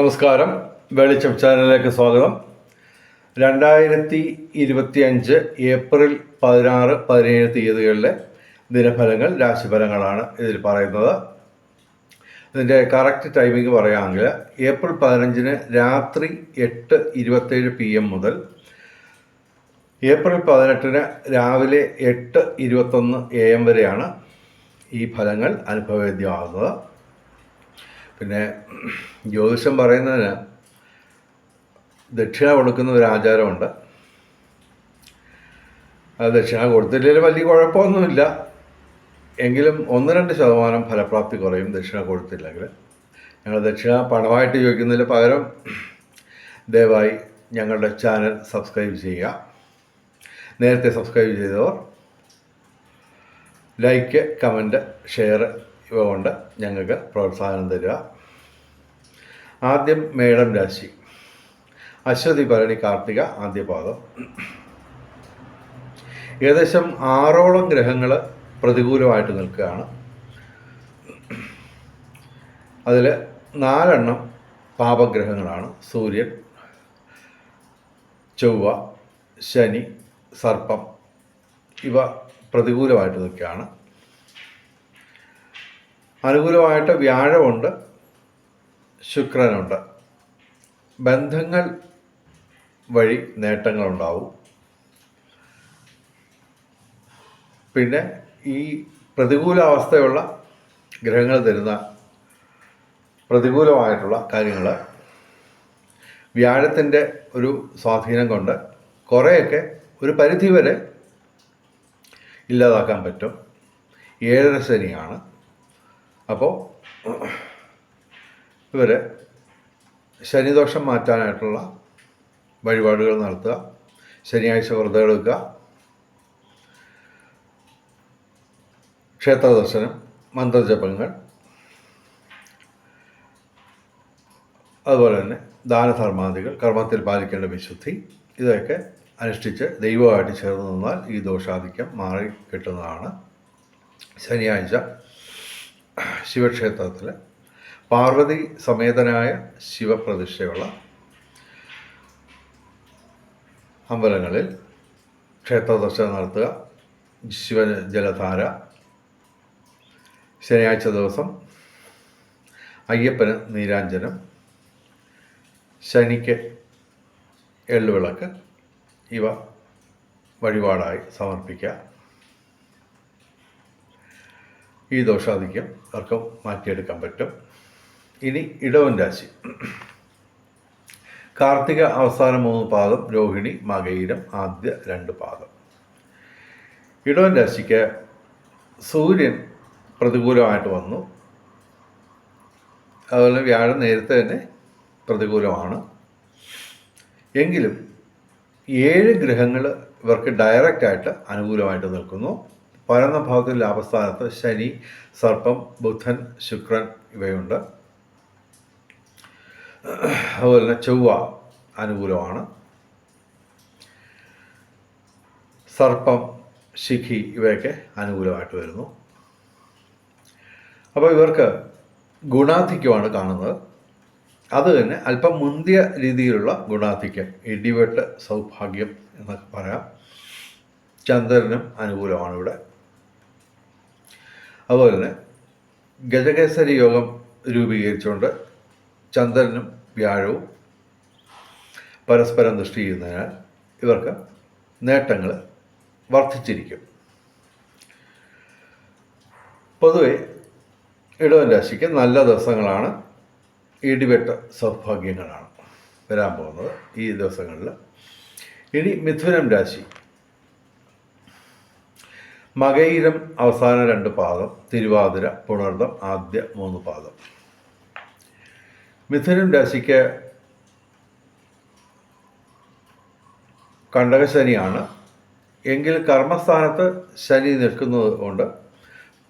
നമസ്കാരം. വെളിച്ചം ചാനലിലേക്ക് സ്വാഗതം. രണ്ടായിരത്തി ഇരുപത്തി അഞ്ച് ഏപ്രിൽ പതിനാറ് പതിനേഴ് തീയതികളിലെ ദിനഫലങ്ങൾ രാശിഫലങ്ങളാണ് ഇതിൽ പറയുന്നത്. ഇതിന്റെ കറക്റ്റ് ടൈമിംഗ് പറയുകയാണെങ്കിൽ ഏപ്രിൽ പതിനഞ്ചിന് രാത്രി എട്ട് ഇരുപത്തേഴ് പി എം മുതൽ ഏപ്രിൽ പതിനെട്ടിന് രാവിലെ എട്ട് ഇരുപത്തൊന്ന് എ എം വരെയാണ് ഈ ഫലങ്ങൾ അനുഭവവേദ്യമാകുന്നത്. പിന്നെ ജ്യോതിഷം പറയുന്നതിന് ദക്ഷിണ കൊടുക്കുന്ന ഒരു ആചാരമുണ്ട്. അത് ദക്ഷിണ കൊടുത്തില്ലെങ്കിൽ വലിയ കുഴപ്പമൊന്നുമില്ല. എങ്കിലും ഒന്ന് രണ്ട് ശതമാനം ഫലപ്രാപ്തി കുറയും ദക്ഷിണ കൊടുത്തില്ലെങ്കിൽ. ഞങ്ങൾ ദക്ഷിണ പണമായിട്ട് ചോദിക്കുന്നതിന് പകരം ദയവായി ഞങ്ങളുടെ ചാനൽ സബ്സ്ക്രൈബ് ചെയ്യുക. നേരത്തെ സബ്സ്ക്രൈബ് ചെയ്തവർ ലൈക്ക് കമന്റ് ഷെയർ ഇവ കൊണ്ട് ഞങ്ങൾക്ക് പ്രോത്സാഹനം തരിക. ആദ്യം മേടം രാശി. അശ്വതി ഭരണി കാർത്തിക ആദ്യപാദം. ഏകദേശം ആറോളം ഗ്രഹങ്ങൾ പ്രതികൂലമായിട്ട് നിൽക്കുകയാണ്. അതിൽ നാലെണ്ണം പാപഗ്രഹങ്ങളാണ്. സൂര്യൻ ചൊവ്വ ശനി സർപ്പം. ഇവ പ്രതികൂലമായിട്ട് നിൽക്കുകയാണ്. അനുകൂലമായിട്ട് വ്യാഴമുണ്ട് ശുക്രനുണ്ട്. ബന്ധങ്ങൾ വഴി നേട്ടങ്ങളുണ്ടാവും. പിന്നെ ഈ പ്രതികൂലാവസ്ഥയുള്ള ഗ്രഹങ്ങൾ തരുന്ന പ്രതികൂലമായിട്ടുള്ള കാര്യങ്ങൾ വ്യാഴത്തിന്റെ ഒരു സ്വാധീനം കൊണ്ട് കുറേയൊക്കെ ഒരു പരിധി വരെ ഇല്ലാതാക്കാൻ പറ്റും. ഏഴര ശനിയാണ്. അപ്പോൾ ഇവർ ശനിദോഷം മാറ്റാനായിട്ടുള്ള വഴിപാടുകൾ നടത്തുക ശനിയാഴ്ച വ്രതം എടുക്കുക ക്ഷേത്ര ദർശനം മന്ത്രജപങ്ങൾ അതുപോലെ തന്നെ ദാനധർമാദികൾ കർമ്മത്തിൽ പാലിക്കേണ്ട വിശുദ്ധി ഇതൊക്കെ അനുഷ്ഠിച്ച് ദൈവമായിട്ട് ചേർന്ന് നിന്നാൽ ഈ ദോഷാധിക്യം മാറി കിട്ടുന്നതാണ്. ശനിയാഴ്ച ശിവക്ഷേത്രത്തിൽ പാർവതി സമേതനായ ശിവപ്രതിഷ്ഠയുള്ള അമ്പലങ്ങളിൽ ക്ഷേത്ര ദർശനം നടത്തുക ശിവ ജലധാര ശനിയാഴ്ച ദിവസം അയ്യപ്പന് നീരാഞ്ജനം ശനിക്ക് എള്ളുവിളക്ക് ഇവ വഴിപാടായി സമർപ്പിക്കുക. ഈ ദോഷാധിക്യം അവർക്ക് മാറ്റിയെടുക്കാൻ പറ്റും. ഇനി ഇടവൻ രാശി. കാർത്തിക അവസാന മൂന്ന് പാദം രോഹിണി മകയിരം ആദ്യ രണ്ട് പാദം. ഇടവൻ രാശിക്ക് സൂര്യൻ പ്രതികൂലമായിട്ട് വന്നു. അതുപോലെ വ്യാഴം നേരത്തെ തന്നെ പ്രതികൂലമാണ്. എങ്കിലും ഏഴ് ഗ്രഹങ്ങൾ ഇവർക്ക് ഡയറക്റ്റായിട്ട് അനുകൂലമായിട്ട് നിൽക്കുന്നു. പരന്ന ഭാവത്തിൽ ലാഭസ്ഥാനത്ത് ശനി സർപ്പം ബുധൻ ശുക്രൻ ഇവയുണ്ട്. അതുപോലെ തന്നെ ചൊവ്വ അനുകൂലമാണ്. സർപ്പം ശിഖി ഇവയൊക്കെ അനുകൂലമായിട്ട് വരുന്നു. അപ്പോൾ ഇവർക്ക് ഗുണാധിക്യമാണ് കാണുന്നത്. അത് തന്നെ അല്പം മുന്തിയ രീതിയിലുള്ള ഗുണാധിക്യം ഇടിവെട്ട് സൗഭാഗ്യം എന്നൊക്കെ പറയാം. ചന്ദ്രനും അനുകൂലമാണ് ഇവിടെ. അതുപോലെ തന്നെ ഗജകേസരി യോഗം രൂപീകരിച്ചുകൊണ്ട് ചന്ദ്രനും വ്യാഴവും പരസ്പരം ദൃഷ്ടി ചെയ്യുന്നതിനാൽ ഇവർക്ക് നേട്ടങ്ങൾ വർദ്ധിച്ചിരിക്കും. പൊതുവെ ഇടവൻ രാശിക്ക് നല്ല ദിവസങ്ങളാണ് ഇടിവെട്ട സൗഭാഗ്യങ്ങളാണ് വരാൻ പോകുന്നത് ഈ ദിവസങ്ങളിൽ ഇനി മിഥുനം രാശി മകയിരം അവസാന രണ്ട് പാദം തിരുവാതിര പുണർദം ആദ്യ മൂന്ന് പാദം. മിഥുനം രാശിക്ക് കണ്ടകശനിയാണ് എങ്കിൽ കർമ്മസ്ഥാനത്ത് ശനി നിൽക്കുന്നത് കൊണ്ട്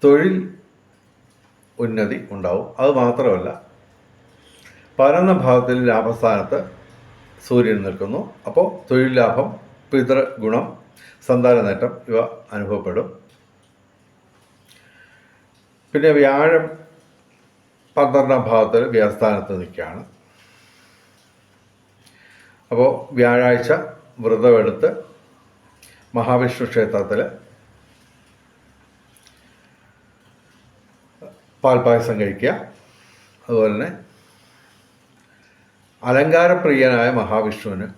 തൊഴിൽ ഉന്നതി ഉണ്ടാവും. അത് മാത്രമല്ല പരന്ന ഭാഗത്തിൽ ലാഭസ്ഥാനത്ത് സൂര്യൻ നിൽക്കുന്നു. അപ്പോൾ തൊഴിൽ ലാഭം പിതൃ ഗുണം സന്താന നേട്ടം ഇവ അനുഭവപ്പെടും. പിന്നെ വ്യാഴം പന്ത്രണ്ടാം ഭാഗത്തിൽ വ്യാസ്ഥാനത്ത് നിൽക്കുകയാണ്. അപ്പോൾ വ്യാഴാഴ്ച വ്രതമെടുത്ത് മഹാവിഷ്ണു ക്ഷേത്രത്തിൽ പാൽപ്പായസം കഴിക്കുക. അതുപോലെ തന്നെ അലങ്കാരപ്രിയനായ മഹാവിഷ്ണുവിന്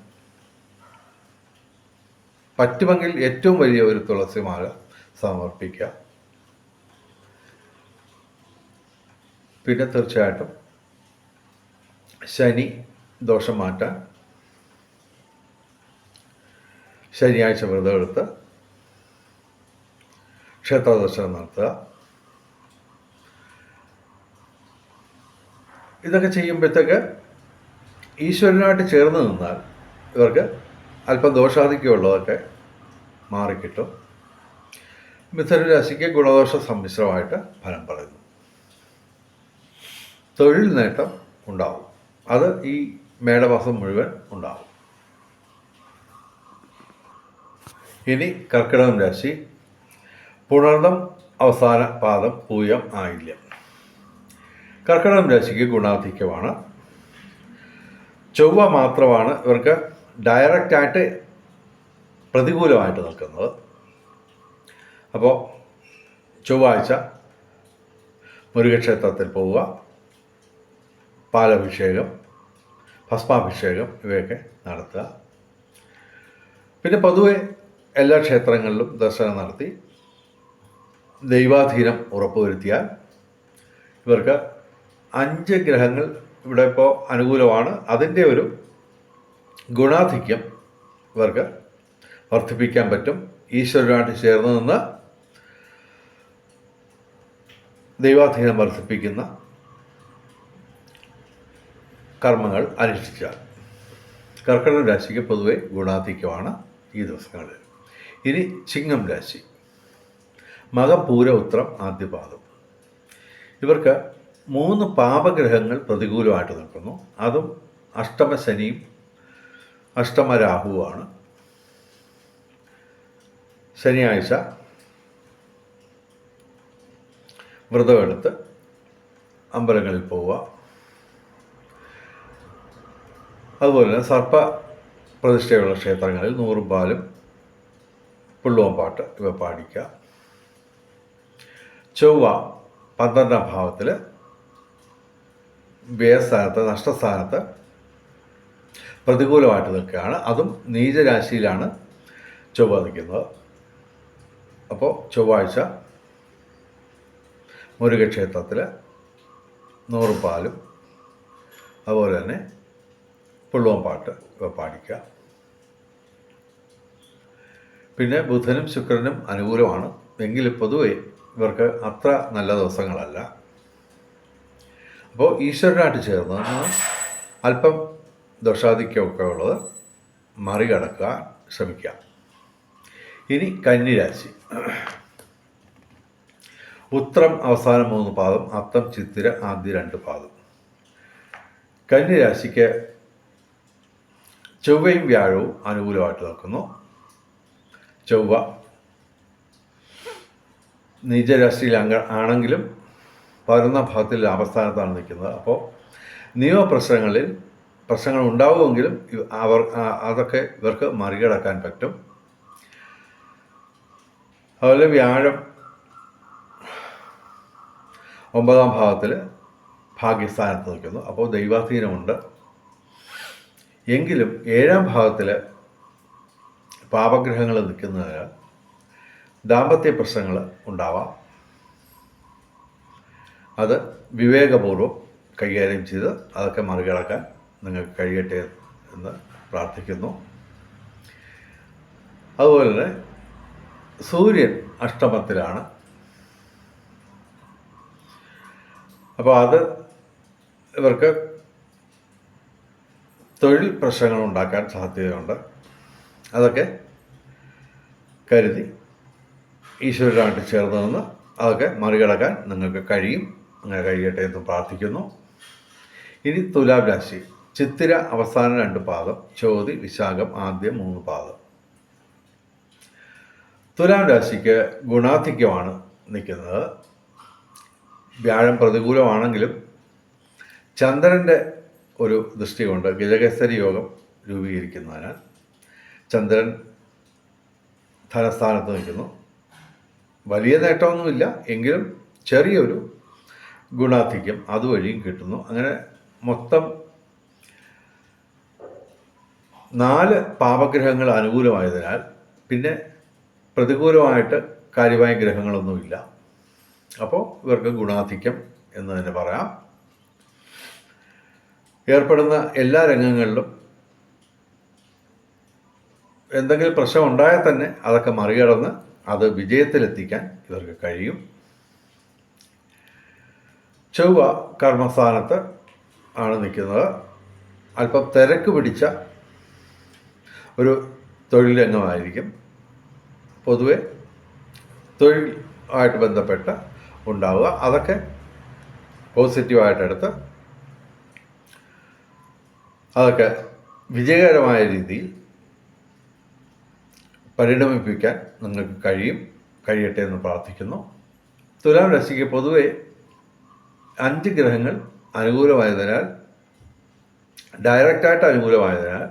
പറ്റുമെങ്കിൽ ഏറ്റവും വലിയ ഒരു തുളസിമാല സമർപ്പിക്കുക പിന്നെ തീർച്ചയായിട്ടും ശനി ദോഷം മാറ്റാൻ ശനിയാഴ്ച വ്രതം എടുത്ത് ക്ഷേത്രദർശനം നടത്തുക. ഇതൊക്കെ ചെയ്യുമ്പോഴത്തേക്ക് ഈശ്വരനായിട്ട് ചേർന്ന് നിന്നാൽ ഇവർക്ക് അല്പം ദോഷാധിക്യമുള്ളതൊക്കെ മാറിക്കിട്ടും. മിഥുന രാശിക്ക് ഗുണദോഷ സമ്മിശ്രമായിട്ട് ഫലം പറയുന്നു. തൊഴിൽ നേട്ടം ഉണ്ടാവും. അത് ഈ മേടമാസം മുഴുവൻ ഉണ്ടാവും. ഇനി കർക്കിടകം രാശി. പുണർന്നം അവസാന പാദം പൂയം ആയില്യം. കർക്കിടകം രാശിക്ക് ഗുണാധിക്യമാണ്. ചൊവ്വ മാത്രമാണ് ഇവർക്ക് ഡയറക്റ്റായിട്ട് പ്രതികൂലമായിട്ട് നിൽക്കുന്നത്. അപ്പോൾ ചൊവ്വാഴ്ച മുരുകക്ഷേത്രത്തിൽ പോവുക. പാലഭിഷേകം ഭസ്മാഭിഷേകം ഇവയൊക്കെ നടത്തുക. പിന്നെ പൊതുവെ എല്ലാ ക്ഷേത്രങ്ങളിലും ദർശനം നടത്തി ദൈവാധീനം ഉറപ്പുവരുത്തിയാൽ ഇവർക്ക് അഞ്ച് ഗ്രഹങ്ങൾ ഇവിടെ ഇപ്പോൾ അനുകൂലമാണ്. അതിന്റെ ഒരു ഗുണാധിക്യം ഇവർക്ക് വർദ്ധിപ്പിക്കാൻ പറ്റും. ഈശ്വരനായിട്ട് ചേർന്ന് നിന്ന് ദൈവാധീനം വർദ്ധിപ്പിക്കുന്ന കർമ്മങ്ങൾ അനുഷ്ഠിച്ചാൽ. കർക്കിടക രാശിക്ക് പൊതുവെ ഗുണാധിക്യമാണ് ഈ ദിവസങ്ങളിൽ. ഇനി ചിങ്ങം രാശി. മകം പൂര ഉത്രം ആദ്യപാദം. ഇവർക്ക് മൂന്ന് പാപഗ്രഹങ്ങൾ പ്രതികൂലമായിട്ട് നിൽക്കുന്നു. അതും അഷ്ടമശനിയും അഷ്ടമരാഹുവാണ് ശനിയാഴ്ച വ്രതമെടുത്ത് അമ്പലങ്ങളിൽ പോവുക. അതുപോലെ തന്നെ സർപ്പ പ്രതിഷ്ഠയുള്ള ക്ഷേത്രങ്ങളിൽ നൂറും പാലും പുള്ളുവൻ പാട്ട് ഇവ പാടിക്കുക ചൊവ്വ പന്ത്രണ്ടാം ഭാവത്തിൽ വ്യയസ്ഥാനത്ത് നഷ്ടസ്ഥാനത്ത് പ്രതികൂലമായിട്ട് നിൽക്കുകയാണ്. അതും നീചരാശിയിലാണ് ചൊവ്വ നിൽക്കുന്നത്. അപ്പോൾ ചൊവ്വാഴ്ച മുരുകക്ഷേത്രത്തിൽ നൂറുപാലും അതുപോലെ തന്നെ പുള്ളുവൻ പാട്ട് ഇവ പാടിക്കുക. പിന്നെ ബുധനും ശുക്രനും അനുകൂലമാണ്. എങ്കിലും പൊതുവെ ഇവർക്ക് അത്ര നല്ല ദിവസങ്ങളല്ല. അപ്പോൾ ഈശ്വരനായിട്ട് ചേർന്ന് അല്പം ദോഷാധിക്യമൊക്കെ ഉള്ളത് മറികടക്കാൻ ശ്രമിക്കുക ഇനി കന്നിരാശി ഉത്രം അവസാനം മൂന്ന് പാദം അത്തം ചിത്തിര ആദ്യ രണ്ട് പാദം. കന്നിരാശിക്ക് ചൊവ്വയും വ്യാഴവും അനുകൂലമായിട്ട് നിൽക്കുന്നു. ചൊവ്വ നീചരാശിയിൽ അംഗ ആണെങ്കിലും പതിനൊന്നാം ഭാഗത്തിൽ അവസ്ഥാനത്താണ് നിൽക്കുന്നത്. അപ്പോൾ നിയമപ്രശ്നങ്ങളിൽ പ്രശ്നങ്ങൾ ഉണ്ടാവുമെങ്കിലും അവർ അതൊക്കെ ഇവർക്ക് മറികടക്കാൻ പറ്റും. അതുപോലെ വ്യാഴം ഒമ്പതാം ഭാവത്തിൽ ഭാഗ്യസ്ഥാനത്ത് നിൽക്കുന്നു. അപ്പോൾ ദൈവാധീനമുണ്ട്. എങ്കിലും ഏഴാം ഭാവത്തിൽ പാപഗ്രഹങ്ങൾ നിൽക്കുന്നതിനാൽ ദാമ്പത്യ പ്രശ്നങ്ങൾ ഉണ്ടാവാം. അത് വിവേകപൂർവം കൈകാര്യം ചെയ്ത് അതൊക്കെ മറികടക്കാൻ നിങ്ങൾക്ക് കഴിയട്ടെ എന്ന് പ്രാർത്ഥിക്കുന്നു. അതുപോലെ തന്നെ സൂര്യൻ അഷ്ടമത്തിലാണ്. അപ്പോൾ അത് ഇവർക്ക് തൊഴിൽ പ്രശ്നങ്ങൾ ഉണ്ടാക്കാൻ സാധ്യതയുണ്ട്. അതൊക്കെ കരുതി ഈശ്വരനായിട്ട് ചേർന്ന് നിന്ന് അതൊക്കെ മറികടക്കാൻ നിങ്ങൾക്ക് കഴിയും. അങ്ങനെ കഴിയട്ടെ എന്ന് പ്രാർത്ഥിക്കുന്നു. ഇനി തുലാം രാശി. ചിത്തിര അവസാന രണ്ട് പാദം ചോതി വിശാഖം ആദ്യം മൂന്ന് പാദം. തുലാം രാശിക്ക് ഗുണാധിക്യമാണ് നിൽക്കുന്നത്. വ്യാഴം പ്രതികൂലമാണെങ്കിലും ചന്ദ്രന്റെ ഒരു ദൃഷ്ടി കൊണ്ട് യോഗം രൂപീകരിക്കുന്നതിനാൽ ചന്ദ്രൻ ധനസ്ഥാനത്ത് നിൽക്കുന്നു. വലിയ നേട്ടമൊന്നുമില്ല എങ്കിലും ചെറിയൊരു ഗുണാധിക്യം അതുവഴിയും കിട്ടുന്നു. അങ്ങനെ മൊത്തം നാല് പാപഗ്രഹങ്ങൾ അനുകൂലമായതിനാൽ പിന്നെ പ്രതികൂലമായിട്ട് കാര്യമായ ഗ്രഹങ്ങളൊന്നുമില്ല. അപ്പോൾ ഇവർക്ക് ഗുണാധിക്യം എന്ന് തന്നെ പറയാം. ഏർപ്പെടുന്ന എല്ലാ രംഗങ്ങളിലും എന്തെങ്കിലും പ്രശ്നം ഉണ്ടായാൽ തന്നെ അതൊക്കെ മറികടന്ന് അത് വിജയത്തിലെത്തിക്കാൻ ഇവർക്ക് കഴിയും. ചൊവ്വ കർമ്മസ്ഥാനത്ത് ആണ് നിൽക്കുന്നത്. അല്പം തിരക്ക് പിടിച്ച ഒരു തൊഴിൽ രംഗമായിരിക്കും. പൊതുവെ തൊഴിൽ ആയിട്ട് ബന്ധപ്പെട്ട് ഉണ്ടാവുക. അതൊക്കെ പോസിറ്റീവായിട്ടെടുത്ത് അതൊക്കെ വിജയകരമായ രീതിയിൽ പരിണമിപ്പിക്കാൻ നിങ്ങൾക്ക് കഴിയും കഴിയട്ടെ എന്ന് പ്രാർത്ഥിക്കുന്നു. തുലാം രാശിക്ക് പൊതുവെ അഞ്ച് ഗ്രഹങ്ങൾ അനുകൂലമായതിനാൽ ഡയറക്റ്റായിട്ട് അനുകൂലമായതിനാൽ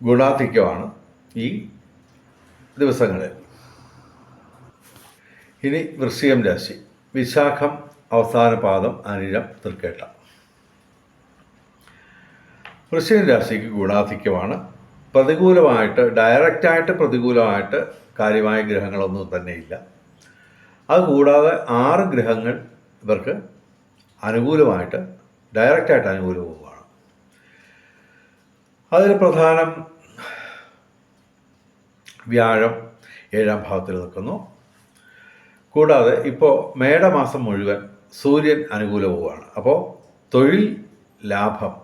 ഗുണാധിക്യമാണ് ഈ ദിവസങ്ങളിൽ ഇനി വൃശ്ചികം രാശി. വിശാഖം അവസാന പാദം അനിഴം തൃക്കേട്ട. വൃശ്ചികം രാശിക്ക് ഗുണാധിക്യമാണ് പ്രതികൂലമായിട്ട് ഡയറക്റ്റായിട്ട് പ്രതികൂലമായിട്ട് കാര്യമായ ഗ്രഹങ്ങളൊന്നും തന്നെയില്ല അതുകൂടാതെ ആറ് ഗ്രഹങ്ങൾ ഇവർക്ക് അനുകൂലമായിട്ട് ഡയറക്റ്റായിട്ട് അനുകൂലവുമാണ് അതിൽ പ്രധാനം വ്യാഴം ഏഴാം ഭാവത്തിൽ നിൽക്കുന്നു. കൂടാതെ ഇപ്പോൾ മേടമാസം മുഴുവൻ സൂര്യൻ അനുകൂലവുമാണ് അപ്പോൾ തൊഴിൽ ലാഭം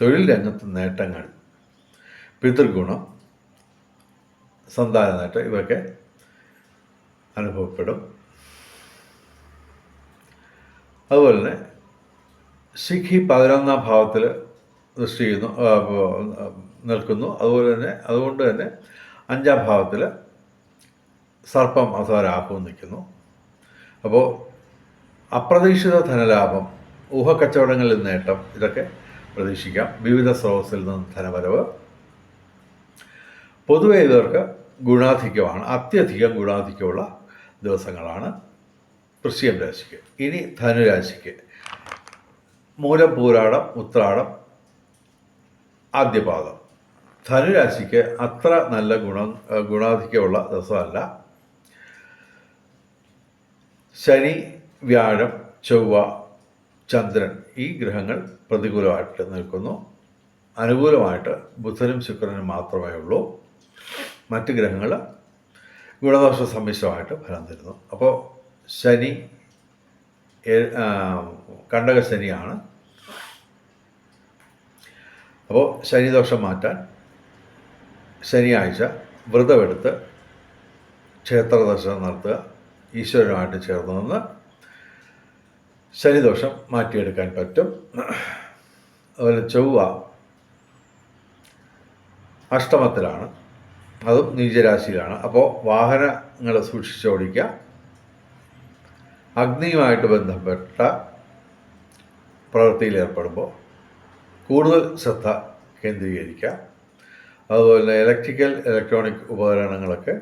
തൊഴിൽ രംഗത്ത് നേട്ടങ്ങൾ പിതൃഗുണം സന്താന നേട്ടം ഇവയൊക്കെ അനുഭവപ്പെടും. അതുപോലെ തന്നെ ശിഖി പതിനൊന്നാം ഭാവത്തിൽ ആ, നിൽക്കുന്നു. അതുപോലെ തന്നെ അതുകൊണ്ട് തന്നെ അഞ്ചാം ഭാവത്തിൽ സർപ്പം അഥവാ രാഹുവും നിൽക്കുന്നു. അപ്പോൾ അപ്രതീക്ഷിത ധനലാഭം ഊഹക്കച്ചവടങ്ങളിൽ നേട്ടം ഇതൊക്കെ പ്രതീക്ഷിക്കാം. വിവിധ സ്രോതസ്സിൽ നിന്ന് ധനവരവ് പൊതുവെ ഇവർക്ക് ഗുണാധിക്യമാണ്. അത്യധികം ഗുണാധിക്യമുള്ള ദിവസങ്ങളാണ് വൃശ്ചികം രാശിക്ക്. ഇനി ധനുരാശിക്ക് മൂലം പൂരാടം ഉത്രാടം ആദ്യപാദം. ധനുരാശിക്ക് അത്ര നല്ല ഗുണം ഗുണാധിക്യമുള്ള ദിവസമല്ല. ശനി വ്യാഴം ചൊവ്വ ചന്ദ്രൻ ഈ ഗ്രഹങ്ങൾ പ്രതികൂലമായിട്ട് നിൽക്കുന്നു. അനുകൂലമായിട്ട് ബുധനും ശുക്രനും മാത്രമേ ഉള്ളൂ. മറ്റ് ഗ്രഹങ്ങൾ ഗുണദോഷ സമ്മിശ്രമായിട്ട് ഫലം തരുന്നു. അപ്പോൾ ശനി ഏ- ആ, കണ്ടക ശനിയാണ്. അപ്പോൾ ശനിദോഷം മാറ്റാൻ ശനിയാഴ്ച വ്രതമെടുത്ത് ക്ഷേത്ര ദർശനം നടത്തുക ഈശ്വരനുമായിട്ട് ചേർന്ന് നിന്ന് ശനിദോഷം മാറ്റിയെടുക്കാൻ പറ്റും. അതുപോലെ ചൊവ്വ അഷ്ടമത്തിലാണ് അതും നീചരാശിയിലാണ്. അപ്പോൾ വാഹനങ്ങൾ സൂക്ഷിച്ചോടിക്കുക അഗ്നിയുമായിട്ട് ബന്ധപ്പെട്ട പ്രവൃത്തിയിൽ ഏർപ്പെടുമ്പോൾ കൂടുതൽ ശ്രദ്ധ കേന്ദ്രീകരിക്കുക. അതുപോലെ ഇലക്ട്രിക്കൽ ഇലക്ട്രോണിക് ഉപകരണങ്ങളൊക്കെ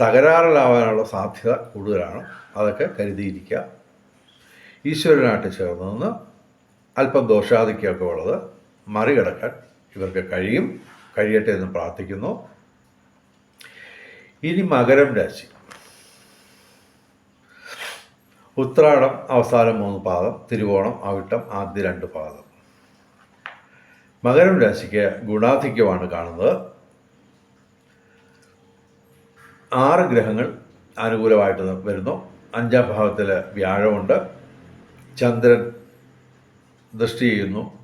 തകരാറിലാവാനുള്ള സാധ്യത കൂടുതലാണ്. അതൊക്കെ കരുതിയിരിക്കുക. ഈശ്വരനായിട്ട് ചേർന്ന് നിന്ന് അല്പം ദോഷാധിക്യമൊക്കെ ഉള്ളത് മറികടക്കാൻ ഇവർക്ക് കഴിയും. കഴിയട്ടെ എന്ന് പ്രാർത്ഥിക്കുന്നു. ഇനി മകരം രാശി. ഉത്രാടം അവസാനം മൂന്ന് പാദം തിരുവോണം അവിട്ടം ആദ്യ രണ്ട് പാദം. മകരം രാശിക്ക് ഗുണാധിക്യമാണ് കാണുന്നത്. ആറ് ഗ്രഹങ്ങൾ അനുകൂലമായിട്ട് വരുന്നു. അഞ്ചാം ഭാവത്തിൽ വ്യാഴമുണ്ട്. ചന്ദ്രൻ ദൃഷ്ടി ചെയ്യുന്നു.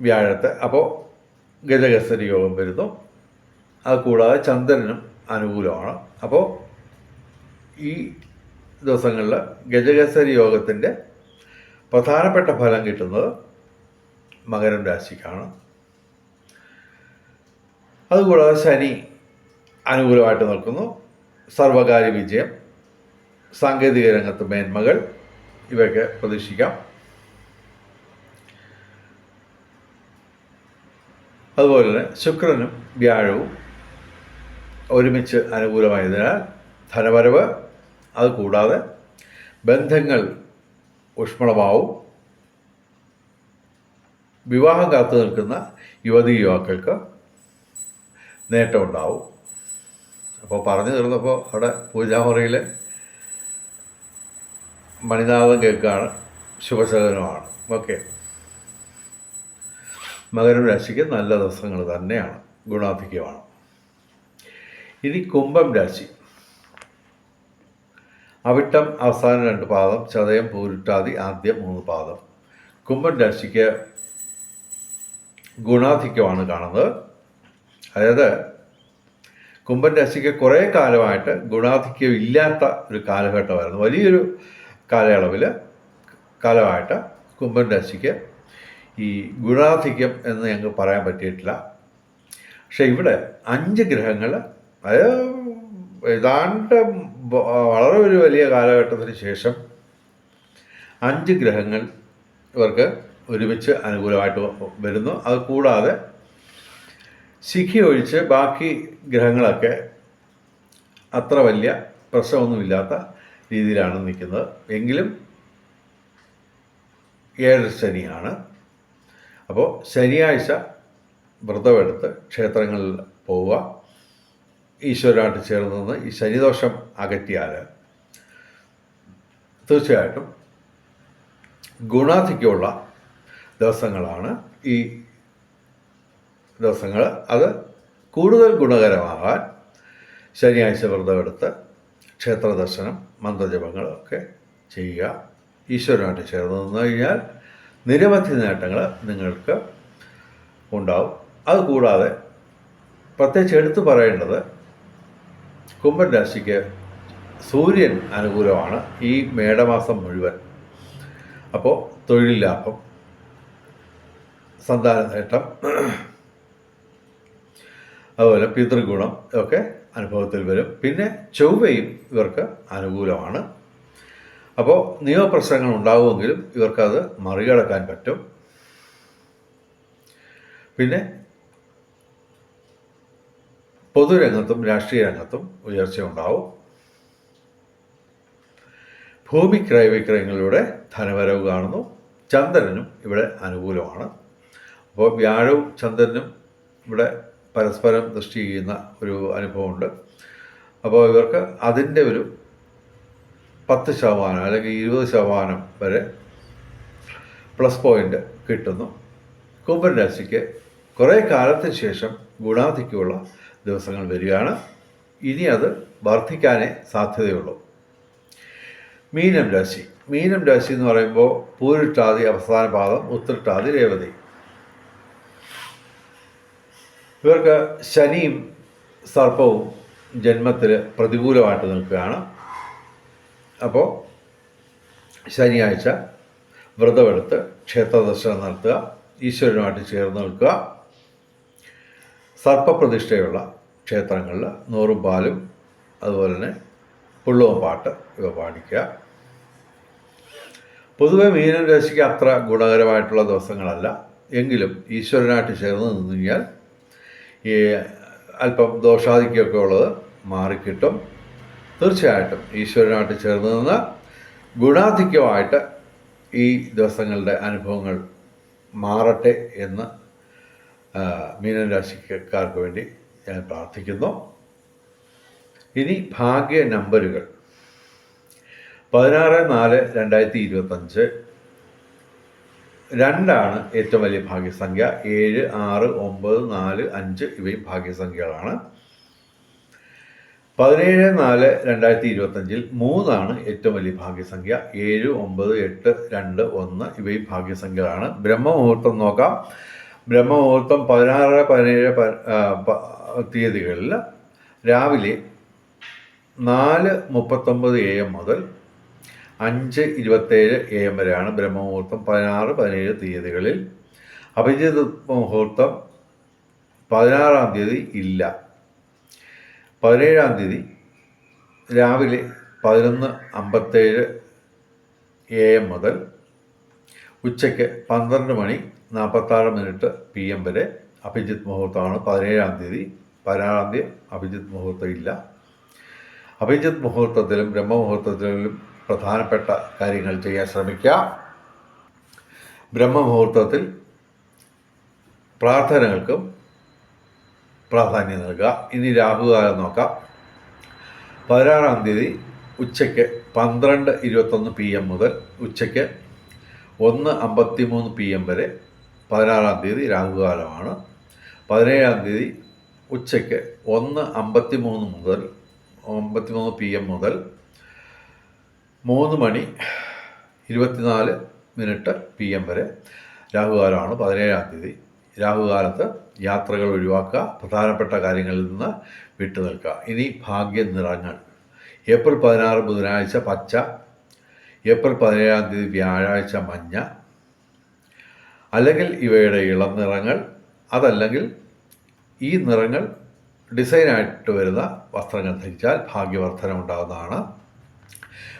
വ്യാഴത്തെ അപ്പോൾ ഗജഗസ്തര യോഗം വരുന്നു. അത് കൂടാതെ ചന്ദ്രനും അനുകൂലമാണ്. അപ്പോൾ ഈ ദിവസങ്ങളിൽ ഗജഗസ്തര യോഗത്തിന്റെ പ്രധാനപ്പെട്ട ഫലം കിട്ടുന്നത് മകരം രാശിക്കാണ്. അതുകൂടാതെ ശനി അനുകൂലമായിട്ട് നിൽക്കുന്നു. സർവകാര്യ വിജയം സാങ്കേതിക രംഗത്ത് മേന്മകൾ ഇവയൊക്കെ പ്രതീക്ഷിക്കാം. അതുപോലെ തന്നെ ശുക്രനും വ്യാഴവും ഒരുമിച്ച് അനുകൂലമായതിനാൽ ധനവരവ് അത് കൂടാതെ ബന്ധങ്ങൾ ഊഷ്മളമാവും. വിവാഹം കാത്തു നിൽക്കുന്ന യുവതി യുവാക്കൾക്ക് നേട്ടമുണ്ടാവും. അപ്പോൾ പറഞ്ഞു തീർന്നപ്പോൾ അവിടെ പൂജാമുറിയിൽ മണിനാഥം കേൾക്കുകയാണ് ശുഭശകനമാണ് ഓക്കെ. മകരം രാശിക്ക് നല്ല ദിവസങ്ങൾ തന്നെയാണ് ഗുണാധിക്യമാണ്. ഇനി കുംഭം രാശി. അവിട്ടം അവസാന രണ്ട് പാദം ചതയം പൂരുട്ടാതി ആദ്യം മൂന്ന് പാദം. കുംഭം രാശിക്ക് ഗുണാധിക്യമാണ് കാണുന്നത്. അതായത് കുംഭൻ രാശിക്ക് കുറേ കാലമായിട്ട് ഗുണാധിക്യം ഇല്ലാത്ത ഒരു കാലഘട്ടമായിരുന്നു. വലിയൊരു കാലയളവിൽ കാലമായിട്ട് കുംഭൻ രാശിക്ക് ഈ ഗുണാധിക്യം എന്ന് ഞങ്ങൾക്ക് പറയാൻ പറ്റിയിട്ടില്ല. പക്ഷെ ഇവിടെ അഞ്ച് ഗ്രഹങ്ങൾ അതായത് ഏതാണ്ട് വളരെ ഒരു വലിയ കാലഘട്ടത്തിന് ശേഷം അഞ്ച് ഗ്രഹങ്ങൾ ഇവർക്ക് ഒരുമിച്ച് അനുകൂലമായിട്ട് വരുന്നു. അത് കൂടാതെ ശിഖി ഒഴിച്ച് ബാക്കി ഗ്രഹങ്ങളൊക്കെ അത്ര വലിയ പ്രശ്നമൊന്നുമില്ലാത്ത രീതിയിലാണ് നിൽക്കുന്നത്. എങ്കിലും ഏഴ് ശനിയാണ്. അപ്പോൾ ശനിയാഴ്ച വ്രതമെടുത്ത് ക്ഷേത്രങ്ങളിൽ പോവുക. ഈശ്വരനായിട്ട് ചേർന്ന് നിന്ന് ഈ ശനിദോഷം അകറ്റിയാൽ തീർച്ചയായിട്ടും ഗുണാധിക്യമുള്ള ദിവസങ്ങളാണ്. ഈ ദിവസങ്ങൾ അത് കൂടുതൽ ഗുണകരമാകാൻ ശനിയാഴ്ച വ്രതമെടുത്ത് ക്ഷേത്ര ദർശനം മന്ത്രജപങ്ങളൊക്കെ ചെയ്യുക. ഈശ്വരനായിട്ട് ചേർന്ന് നിന്ന് കഴിഞ്ഞാൽ നിരവധി നേട്ടങ്ങൾ നിങ്ങൾക്ക് ഉണ്ടാവും. അതുകൂടാതെ പ്രത്യേകിച്ച് എടുത്തു പറയേണ്ടത് കുംഭൻ രാശിക്ക് സൂര്യൻ അനുകൂലമാണ് ഈ മേടമാസം മുഴുവൻ. അപ്പോൾ തൊഴിൽ സന്താന നേട്ടം. അതുപോലെ പിതൃഗുണം ഒക്കെ അനുഭവത്തിൽ വരും. പിന്നെ ചൊവ്വയും ഇവർക്ക് അനുകൂലമാണ്. അപ്പോൾ നിയമപ്രശ്നങ്ങൾ ഉണ്ടാകുമെങ്കിലും ഇവർക്കത് മറികടക്കാൻ പറ്റും. പിന്നെ പൊതുരംഗത്തും രാഷ്ട്രീയ രംഗത്തും ഉയർച്ച ഉണ്ടാവും. ഭൂമി ക്രയവിക്രയങ്ങളിലൂടെ ധനവരവ് കാണുന്നു. ചന്ദ്രനും ഇവിടെ അനുകൂലമാണ്. അപ്പോൾ വ്യാഴവും ചന്ദ്രനും ഇവിടെ പരസ്പരം ദൃഷ്ടി ചെയ്യുന്ന ഒരു അനുഭവമുണ്ട്. അപ്പോൾ ഇവർക്ക് അതിന്റെ ഒരു പത്ത് ശതമാനം അല്ലെങ്കിൽ ഇരുപത് ശതമാനം വരെ പ്ലസ് പോയിന്റ് കിട്ടുന്നു. കുംഭൻ രാശിക്ക് കുറേ കാലത്തിന് ശേഷം ഗുണാധിക്കുള്ള ദിവസങ്ങൾ വരികയാണ്. ഇനി അത് വർദ്ധിക്കാനേ സാധ്യതയുള്ളൂ. മീനം രാശി. മീനം രാശി എന്ന് പറയുമ്പോൾ പൂരിട്ടാതി അവസാന പാദം ഉത്തരട്ടാതി രേവതി. ഇവർക്ക് ശനിയും സർപ്പവും ജന്മത്തിൽ പ്രതികൂലമായിട്ട് നിൽക്കുകയാണ്. അപ്പോൾ ശനിയാഴ്ച വ്രതമെടുത്ത് ക്ഷേത്ര ദർശനം നടത്തുക ഈശ്വരനുമായിട്ട് ചേർന്ന് നിൽക്കുക. സർപ്പപ്രതിഷ്ഠയുള്ള ക്ഷേത്രങ്ങളിൽ നൂറും പാലും അതുപോലെ തന്നെ പുള്ളവും പാട്ട് ഇവ പാടിക്കുക. പൊതുവെ മീനൻ രാശിക്ക് അത്ര ഗുണകരമായിട്ടുള്ള ദിവസങ്ങളല്ല. എങ്കിലും ഈശ്വരനായിട്ട് ചേർന്ന് നിന്നു കഴിഞ്ഞാൽ ഈ അല്പം ദോഷാധിക്യമൊക്കെ ഉള്ളത് മാറിക്കിട്ടും. തീർച്ചയായിട്ടും ഈശ്വരനായിട്ട് ചേർന്ന് നിന്ന് ഗുണാധിക്യമായിട്ട് ഈ ദിവസങ്ങളുടെ അനുഭവങ്ങൾ മാറട്ടെ എന്ന് മീനൻ രാശിക്കാർക്ക് വേണ്ടി ഞാൻ പ്രാർത്ഥിക്കുന്നു. ഇനി ഭാഗ്യ നമ്പറുകൾ പതിനാറ് നാല് രണ്ടായിരത്തി ഇരുപത്തഞ്ച് രണ്ടാണ് ഏറ്റവും വലിയ ഭാഗ്യസംഖ്യ. ഏഴ് ആറ് ഒമ്പത് നാല് അഞ്ച് ഇവയും ഭാഗ്യസംഖ്യകളാണ്. പതിനേഴ് നാല് രണ്ടായിരത്തി ഇരുപത്തഞ്ചിൽ മൂന്നാണ് ഏറ്റവും വലിയ ഭാഗ്യസംഖ്യ. ഏഴ് ഒമ്പത് എട്ട് രണ്ട് ഒന്ന് ഇവയും ഭാഗ്യസംഖ്യകളാണ്. ബ്രഹ്മമുഹൂർത്തം നോക്കാം. ബ്രഹ്മമുഹൂർത്തം പതിനാറ് പതിനേഴ് തീയതികളിൽ രാവിലെ നാല് മുപ്പത്തൊമ്പത് എ എം മുതൽ അഞ്ച് ഇരുപത്തേഴ് എ എം വരെയാണ് ബ്രഹ്മമുഹൂർത്തം പതിനാറ് പതിനേഴ് തീയതികളിൽ. അഭിജിത് മുഹൂർത്തം പതിനാറാം തീയതി ഇല്ല. പതിനേഴാം തീയതി രാവിലെ പതിനൊന്ന് അമ്പത്തേഴ് എ എം മുതൽ ഉച്ചയ്ക്ക് പന്ത്രണ്ട് മണി നാൽപ്പത്താറ് മിനിറ്റ് പി എം വരെ അഭിജിത്ത് മുഹൂർത്തമാണ് പതിനേഴാം തീയതി. പതിനാറാം തീയതി അഭിജിത്ത് മുഹൂർത്തം ഇല്ല. അഭിജിത്ത് മുഹൂർത്തത്തിലും ബ്രഹ്മമുഹൂർത്തത്തിലും പ്രധാനപ്പെട്ട കാര്യങ്ങൾ ചെയ്യാൻ ശ്രമിക്കുക. ബ്രഹ്മമുഹൂർത്തത്തിൽ പ്രാർത്ഥനകൾക്കും പ്രാധാന്യം നൽകുക. ഇനി രാഹുകാലം നോക്കാം. പതിനാറാം തീയതി ഉച്ചയ്ക്ക് പന്ത്രണ്ട് ഇരുപത്തൊന്ന് പി എം മുതൽ ഉച്ചയ്ക്ക് ഒന്ന് അമ്പത്തി മൂന്ന് പി എം വരെ പതിനാറാം തീയതി രാഹുകാലമാണ്. പതിനേഴാം തീയതി ഉച്ചയ്ക്ക് ഒന്ന് അമ്പത്തി മൂന്ന് മുതൽ അമ്പത്തി മൂന്ന് പി എം മുതൽ മൂന്ന് മണി ഇരുപത്തിനാല് മിനിറ്റ് പി എം വരെ രാഹുകാലമാണ് പതിനേഴാം തീയതി. രാഹുകാലത്ത് യാത്രകൾ ഒഴിവാക്കുക പ്രധാനപ്പെട്ട കാര്യങ്ങളിൽ നിന്ന് വിട്ടു നിൽക്കുക. ഇനി ഭാഗ്യ നിറങ്ങൾ ഏപ്രിൽ പതിനാറ് ബുധനാഴ്ച പച്ച ഏപ്രിൽ പതിനേഴാം തീയതി വ്യാഴാഴ്ച മഞ്ഞ. അല്ലെങ്കിൽ ഇവയുടെ ഇളം നിറങ്ങൾ അതല്ലെങ്കിൽ ഈ നിറങ്ങൾ ഡിസൈനായിട്ട് വരുന്ന വസ്ത്രങ്ങൾ ധരിച്ചാൽ ഭാഗ്യവർദ്ധന ഉണ്ടാകുന്നതാണ്